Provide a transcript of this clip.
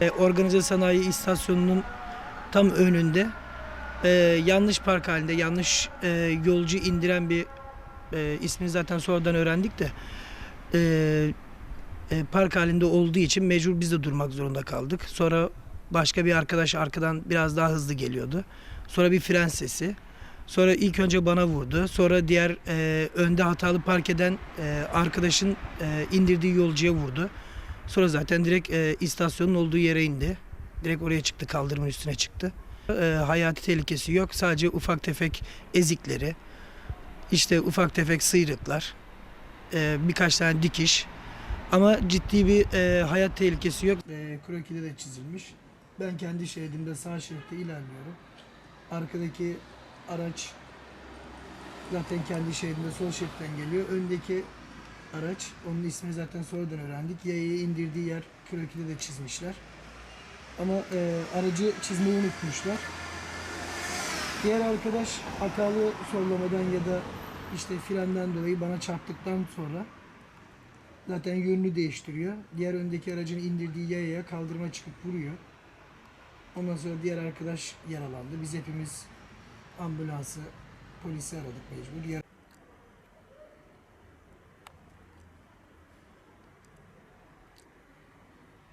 E, Organize sanayi istasyonunun tam önünde e, yanlış park halinde yanlış e, yolcu indiren bir e, ismini zaten sonradan öğrendik de e, e, park halinde olduğu için mecbur biz de durmak zorunda kaldık. Sonra başka bir arkadaş arkadan biraz daha hızlı geliyordu. Sonra bir fren sesi. Sonra ilk önce bana vurdu. Sonra diğer e, önde hatalı park eden e, arkadaşın e, indirdiği yolcuya vurdu. Sonra zaten direkt e, istasyonun olduğu yere indi. Direkt oraya çıktı, kaldırımın üstüne çıktı. E, hayati tehlikesi yok. Sadece ufak tefek ezikleri, işte ufak tefek sıyrıklar, e, birkaç tane dikiş. Ama ciddi bir e, hayat tehlikesi yok. E, krokide de çizilmiş. Ben kendi şeridimde sağ şeritte ilerliyorum. Arkadaki araç zaten kendi şeridinde sol şeritten geliyor. Öndeki araç, onun ismini zaten sonradan öğrendik. Yayayı indirdiği yer krokide de çizmişler. Ama e, aracı çizmeyi unutmuşlar. Diğer arkadaş hatalı sollamadan ya da işte frenden dolayı bana çarptıktan sonra zaten yönünü değiştiriyor. Diğer öndeki aracın indirdiği yayaya kaldırıma çıkıp vuruyor. Ondan sonra diğer arkadaş yaralandı. Biz hepimiz ambulansı, polisi aradık mecbur.